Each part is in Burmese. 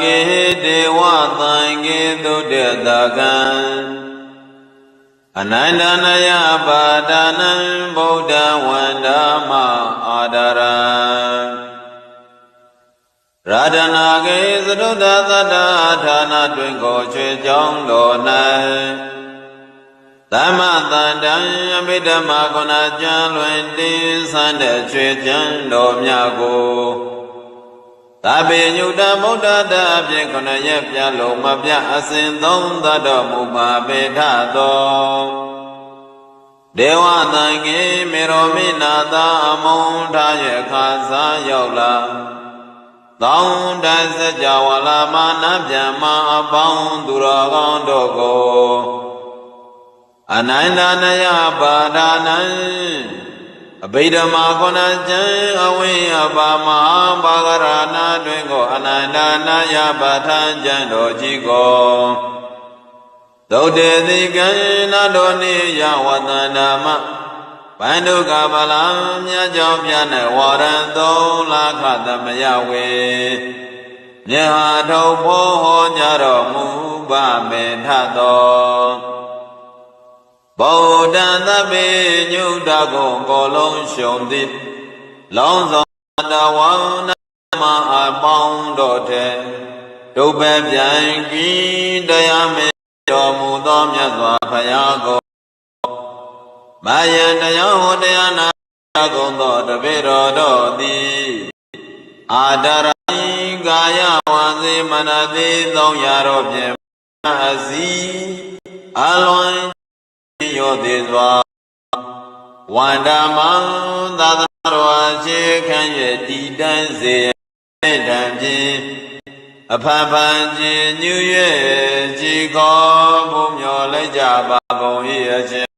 ကေဒေဝသံဃေသုတ္တတကံအနန္တနယပါဒနံဗုဒ္ဓဝန္ဒမအာဒရံရာဒနာကေသရုဒ္ဓသတ္တဌာနတွင်ကိုချွေကြောင်းတော်၌သမတန္တံအမိဓမ္မာကုဏကျမ်းလွင်တင်းဆန်းတဲ့ချွေကျမ်းတော်များကို သဗ္ဗညုတမုဒ္ဒတာအပြင်ခဏရက်ပြလုံးမပြအစဉ်သုံးသတ္တမူပါပေထသောဒေဝသံဃေမေရောမိနာသာအမုံထားရခါစားရောက်လာသောင်းတစကြဝဠာမာနဗျမ္မာအပေါင်းသူတော်ကောင်းတို့ကိုအနန္တနယပါဒာနံ အဘိဓမ္မာခုနကျံအဝိယပါမဟာဘာဂရဏတွင်ကိုအနန္တနာယပါထံကျံတော်ကြီးကိုသုတ်တေတိကံနာတော်နိယဝတန္တာမဗန္ဓုကပလံမြတ်ကြောင့်ပြနဲ့ဝရံသုံးလခသမယဝေမြဟာထုတ်ဖို့ဟောကြတော်မူပါမေထသော ဗုဒ္ဓံသဗ္ဗေညုတကုံကိုလုံးရှုံသည်လောင်းစုံတဝန္နမအပေါင်းတို့ထဲဒုဗ္ဗပြန်ကီတရားမေတော်မူသောမြတ်စွာဘုရားကိုမာယံတရားဟောတရားနာကုန်သောတပိတော်တို့သည်အာဒရိကာယဝံစေမနတိသုံးရတော့ဖြင့်အစီအလွန် ရောသေးစွာဝန္ဒမံသာသနာတော်အခြေခံရဲ့တည်တန်းစေတံဖြင့်အဖန်ဖန်ခြင်းညူရဲ့ကြည်ခေါ်ဘုံမျောလိုက်ကြပါကုန်၏အရှင်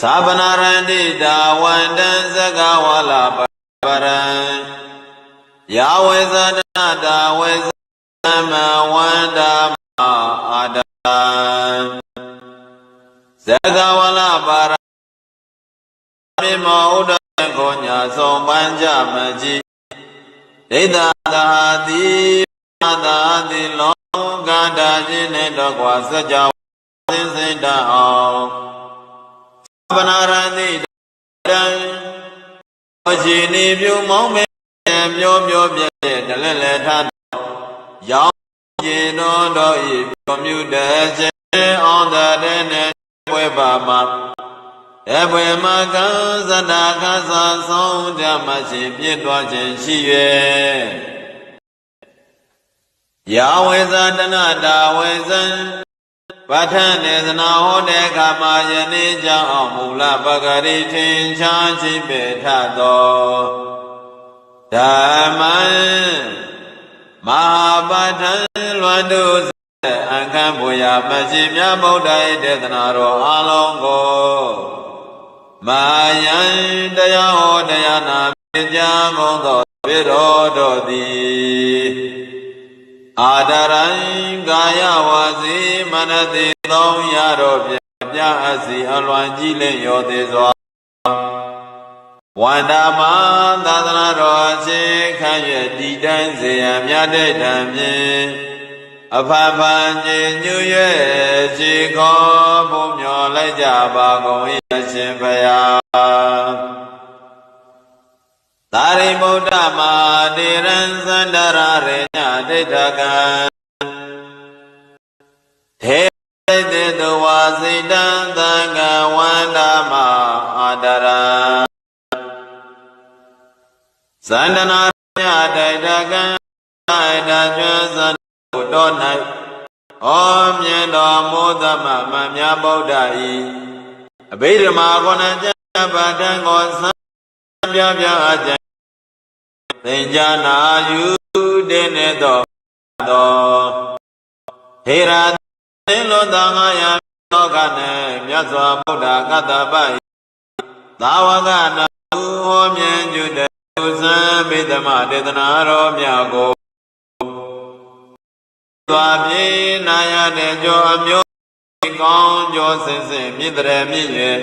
သာဗနာရန္တိတာဝန္တံသကဝလာပရံယာဝေဇဒနာတာဝေဇမဝန္တာ သကဝလာပါရမေမောဥဒ္ဒကိုညာဆုံးပန်းကြမကြည်ဒိဋ္ဌသာတိသာတိလောကတာခြင်းနဲ့တော့ကွာစัจ java သင်္စိတအောင်ပနာရတိတံအရှင်နေပြုမောင်းမဲမျောမျောပြည့်တလဲလဲထားရောင်းကျင်တော်တော်ဤပြုမြူတဲ့ခြင်းအောင်တဲ့နဲ့ ပွဲပါမှာအဘွေမကံသတ္တခါသာဆုံးဓမ္မရှိပြည့်တော်ခြင်းရှိ၍ယာဝေဇတနာတာဝေဇံပဋ္ဌာနေသနာဟောတဲ့အခါမှာယနေ့ကြောင့်မူလပဂရိထင်ရှားရှိပေထသောဓမ္မံမဟာပဋ္ဌာလွန်တု အံခံဘူရာမရှိမြတ်ဗုဒ္ဓ၏ဒေသနာတော်အလုံးကိုမာယံတရားဟောတရားနာပြကြကုန်သောပြေတော်တို့သည်အာဒရံကာယဝါစီမနတိသုံးရတော့ပြပြအစီအလွန်ကြီးလင့်ရောသေးစွာဝန္တာမသာသနာတော်အခြေခံရတည်တန်းစေရန်မြတ်တဲ့တံဖြင့် အဖဖန်ကျင်ညွရဲ့ခြေခေါ်ဘုံမျောလိုက်ကြပါကုန်၏အရှင်ဘုရားသာရိပုတ္တမတေရံသန္တရရေညဒိဋ္ဌကံထေတေတဝါစိတံသံဃဝန္ဒမအာဒရံသန္တနာညဒိဋ္ဌကံဒိဋ္ဌကျွမ်းသန္တုတော်၌ဩမြင်တော်မူသမမမြတ်ဗုဒ္ဓဤအဘိဓမ္မာခုနကျမ်းပါတံကိုသံပြပြအကျင့်သင်္ကြနာယူတဲ့နဲ့တော်တော်ဟေရာသင်လိုသံဃာယလောကနဲ့မြတ်စွာဘုရားကတ္တပသာဝကနာဟောမြင်ကျွတဲ့ဥဇံမိသမဒေသနာတော်မြတ်ကို သွားပြေနာရတဲ့ကြောအမျိုးကောင်းကြောစင်စင်မြင့်တဲ့မြင့်ရဲ့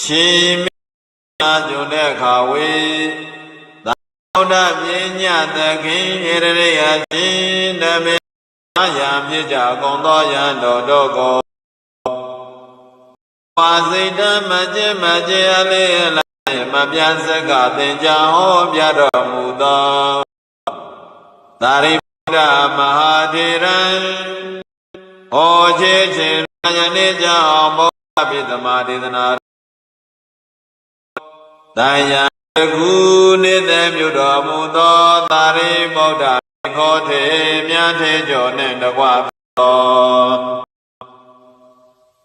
ရှင်မြတ်ကြုံတဲ့အခါဝေသာဝဒ္ဓပညာသခင်ဣရရိယရှင်တမေအာယဖြစ်ကြကုန်သောယံတော်တို့ကိုပါစိတ်တမကျင်မကျင်အလေးအလိုက်မပြတ်စကသင်္ကြဟောပြတော်မူသောသာရိ ပုတ္တမဟာထေရံဟောချေခြင်းယနေ့ကြောင့်ဘောဓပိသမာဒေသနာတန်ယကုနေသည်မြတ်တော်မူသောသာရိပုတ္တခောထေမြတ်ထေကျော်နှင့်တကွသော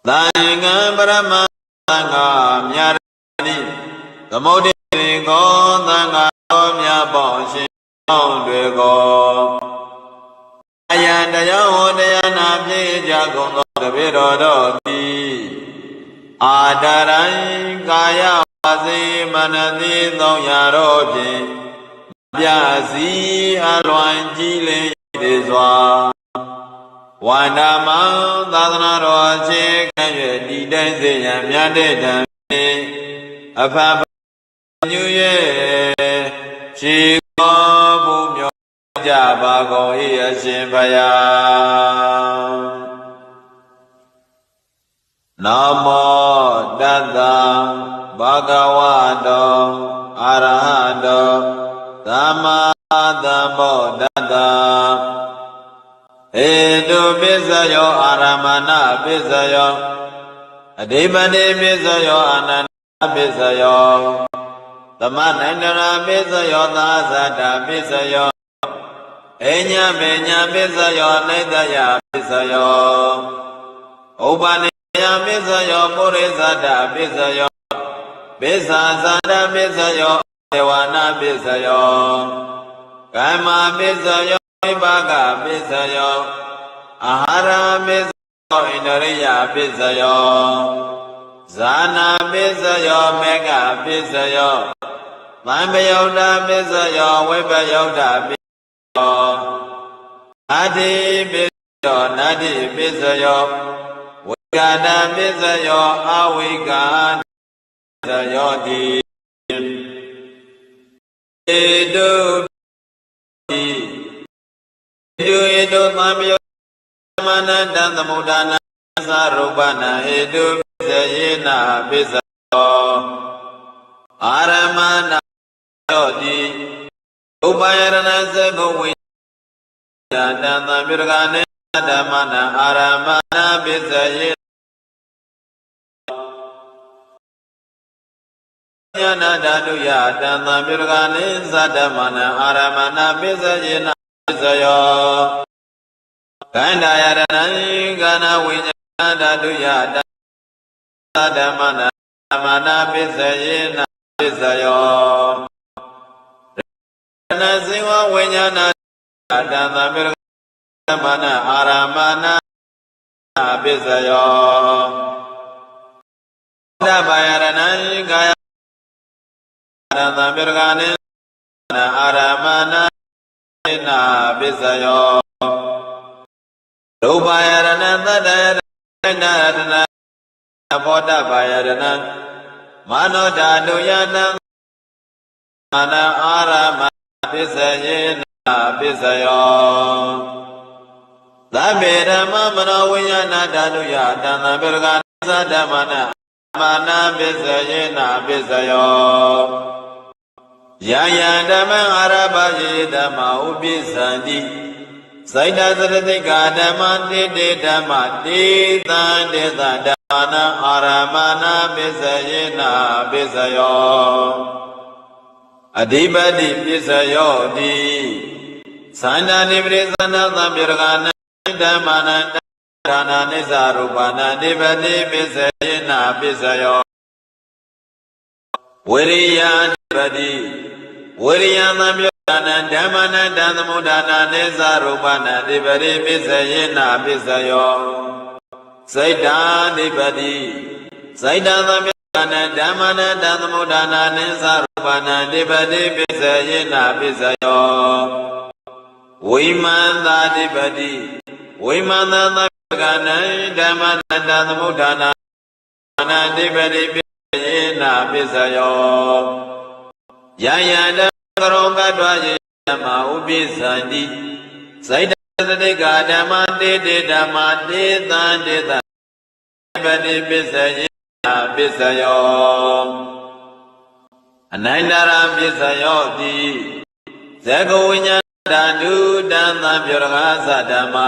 သံဃံပရမသံဃာမြတ်ရိသမုဒ္ဒေကောသံဃာတော်မြတ်ပေါင်းရှင်ပေါင်းတွေကောအယံ တရားဟောတရားနာပြည့်ကြကုန်သောတပည့်တော်တို့သည်အာဒရံကာယပါစေမနတိသုံးရာတို့ဖြင့်ပြစီအလွန်ကြီးလင်းရည်စွာဝန္ဒမံသာသနာတော်အခြေခံ၍ဒီတိုင်းစေရန်မြတ်တဲ့တံအဖဖညူရဲ့ခြေကောဘုမြောကြပါကုန်၏အရှင်ဘုရား ယောအာရမဏပိစ္ဆယောအဓိပတိပိစ္ဆယောအာနန္ဒပိစ္ဆယောသမဏန္တရာပိစ္ဆယောသာသတာပိစ္ဆယောအညမေညာပိစ္ဆယောနိတယပိစ္ဆယောဥပနိယပိစ္ဆယောပုရိသတ္တပိစ္ဆယောပိစ္ဆာသတ္တပိစ္ဆယောဒေဝနာပိစ္ဆယောကမ္မပိစ္ဆယောဝိပါကပိစ္ဆယော အာဟာရပိစ္ဆယောဣန္ဒရိယပိစ္ဆယောဇာနာပိစ္ဆယောမေဃပိစ္ဆယောသံပယုတ်တာပိစ္ဆယောဝိပယုတ်တာပိစ္ဆယောအတ္တိပိစ္ဆယောနတ္တိပိစ္ဆယောဝိကာတပိစ္ဆယောအဝိကာတယောတိဧတုတိဧတုဧတုသံယော မနတံသမုဒ္ဒနာသရုပနာဧတုပိစ္ဆယေနာပိစ္ဆယောအာရမနာယောတိဥပယရဏသကုဝိတံတံသံပြုရကနေဓမ္မနာအာရမနာပိစ္ဆယေညာနာဓာတုယတံသံပြုရကနေသတ္တမနာအာရမနာပိစ္ဆယေနာပိစ္ဆယော ကန္တာယရဏံကနာဝိညာဓာတုယတံသတ္တမနာမနာပိစ္ဆယေနာပိစ္ဆယောနာဇေဝဝိညာဏတံသံပြုရမနာအာရမနာပိစ္ဆယောသဗ္ဗယရဏံကာယရသံပြုရကနေအာရမနာနာပိစ္ဆယော ရူပယရဏသတ္တယရဏရတနာဘောဓဘာယရဏမာနောဓာတုယတံမာနအာရမပိစ္ဆယေနာပိစ္ဆယောသဗ္ဗေဓမ္မမနောဝိညာဏဓာတုယတံသံပေရကသဓမ္မနာမာနပိစ္ဆယေနာပိစ္ဆယောယယံဓမ္မအာရဘယေဓမ္မဥပိစ္ဆန္တိ စိုက်တသရတိကာဓမ္မတိတေဓမ္မတိသံတေသဓမ္မနာအာရမနာပိစ္ဆယေနာပိစ္ဆယောအဓိပတိပစ္စယောတိသန္တာနိပရိသန္တာသံပြေရကနာဓမ္မာနဒါနာနိစ္စရူပနာအဓိပတိပစ္စယေနာပစ္စယောဝိရိယအဓိပတိဝိရိယသံပြေရက နာဓမ္မာနတံသမုဒ္ဒနာနိစ္စရူပနာအဓိပတိပစ္စယေနာပစ္စယောစိတ်တာအဓိပတိစိတ်တာသံပြေနာဓမ္မနာတသမုဒ္ဒနာနိသရူပနာတိပတိပစ္စယေနာပစ္စယောဝိမန္တာတိပတိဝိမန္တသဗ္ဗကနံဓမ္မနာတသမုဒ္ဒနာနာတိပတိပစ္စယေနာပစ္စယောယယဓမ္ကရောကတ္တဝယေဓမ္မာဥပိသန္တိစိတ်တတိကဓမ္မတေတေဓမ္မာတေသံတေသပတိပစ္စယေပစ္စယောအနိုင်တရာပစ္စယောတိဇဂဝိညာဏဓာတုတံသံပြောရကသဓမ္မာ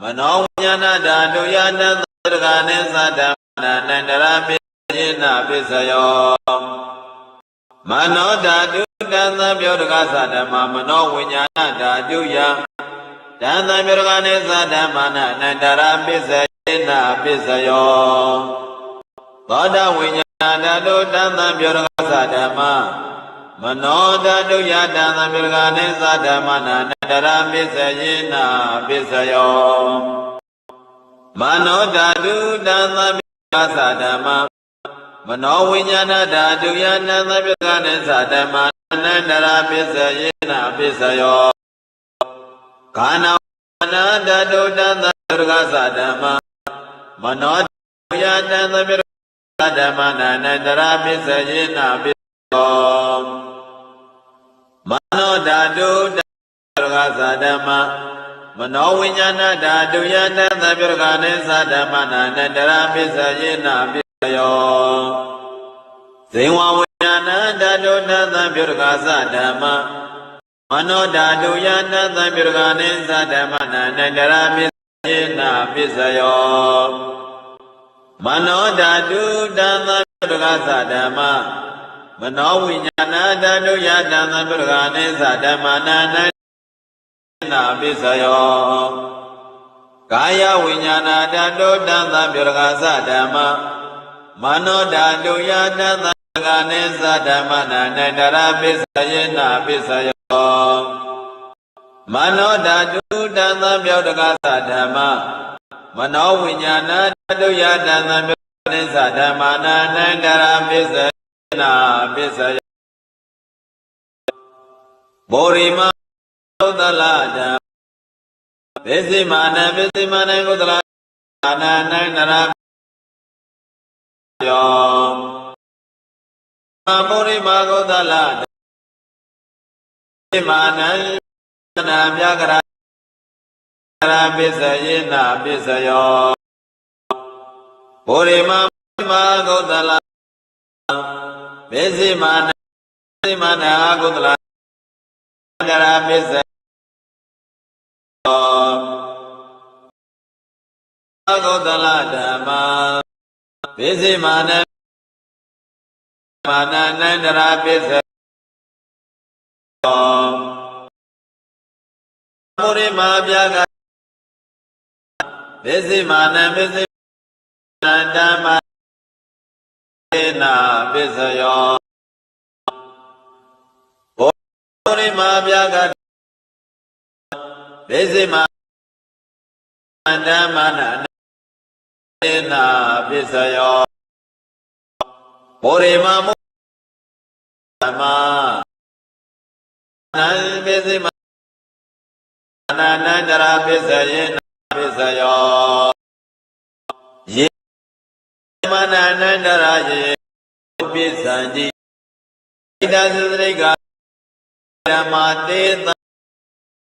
မနောဝိညာဏဓာတုယတံသရကနိသဓမ္မာနန္တရာပစ္စယေနပစ္စယောမနောဓာတု တံသံပြောရကသဓမ္မာမနောဝိညာဏဓာတုယတံသံပြောရကနိသဓမ္မာနန္တရာပစ္စယေနပစ္စယောသောတဝိညာဏဓာတုတံသံပြောရကသဓမ္မာမနောဓာတုယတံသံပြေကနိသဓမ္မနာနတရာပစ္စယေနာပစ္စယောမနောဓာတုတံသံပြေကသဓမ္မမနောဝိညာဏဓာတုယတံသံပြေကနိသဓမ္မ နာနတရာပစ္စယေနာပစ္စယောခန္ဓာနာဓာတုတံသံပြေကသဓမ္မမနောယတံသံပြေကဓမ္မနာနတရာပစ္စယေနာပစ္စယောမနောဓာတုတရကသာဓမ္မမနောဝိညာဏဓာတုယတသဗ္ဗရကနေသဓမ္မနာနတရာပစ္စယေနပစ္စယောဇေဝဝိ ညာဏဓာတုတသဗ္ဗရကသဓမ္မမနောဓာတုယတသဗ္ဗရကနေသဓမ္မနာနတရာပစ္စယေနပစ္စယောမနောဓာတုတသဗ္ဗရကသဓမ္မမနောဝိညာဏဓာတုယတံသံပရဂာနေသဓမ္မနာနနာပိစယောကာယဝိညာဏဓာတုတံသံပရဂာသဓမ္မမနောဓာတုယတံသံပ ရဂာနေသဓမ္မနာနတရာပိစယေနာပိစယောမနောဓာတုတံသံပြောတကသဓမ္မမနောဝိညာဏဓာတုယတံသံပရဂာနေသဓမ္မနာနတရာပိစနာပစ္စယဘောရိမသုတလတံပစ္စည်းမာနပစ္စည်းမာနကုသလအာနာနန္တရာယော ဘောရိမကုသလတံပစ္စည်းမာနနာမြကရာရာပစ္စယေနာပစ္စယောဘောရိမမကုသလမေဇိမာနမေဇိမာနာကုသလန္တရာပစ္စယောကုသလဓမ္မာမေဇိမာန မာနနန္တရာပစ္စယောမုရိမာပြာကမေဇိမာနမေဇိနန္တမေနာပစ္စယောဘောရိမာပြာကဘေစိမာဓမ္မနာေနာပစ္စယောဘောရိမာ မုသမ္မာနံဘေစိမာနာနန္တရာပစ္စယေနာပစ္စယောမနာနန္တရာယေပိသန္တိဣဒသုတရိကဓမ္မာတေသ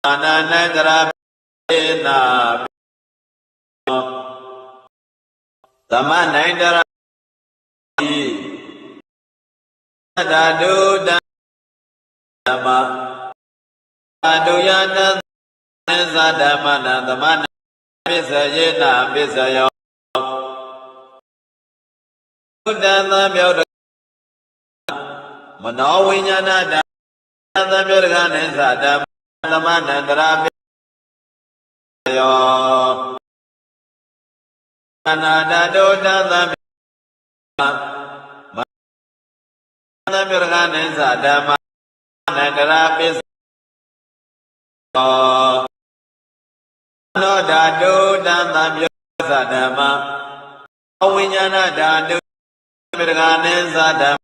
အာနာနန္တရာပေနာသမနိုင်တရာ ဣဓာတုတံဓမ္မာဓာတုယတသဓမ္မနာသမနာပစ္စယေနာပစ္စယောဘုဒ္ဓသံပြောတမနောဝိညာဏဓာသံပြောတကနိသဓမ္မသမဏန္တရာပိယောအနာတတောတသံမ သံပြောတကနိသဓမ္မနန္တရာပိယောနောဓာတုတံသံပြောသဓမ္မဝိညာဏဓာတုမေတ္တာနိသဓမ္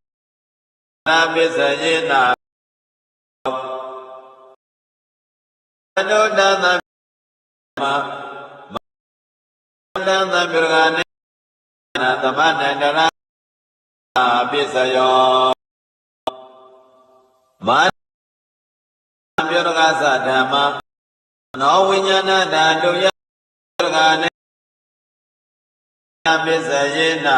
မပစ္စယေနာတောတသမမတံသမေတ္တာနိသမဏန္တရာပစ္စယော မာပြောတကားသဓမ္မနောဝိညာဏဓာတုယတကားနေပစ္စယေနာ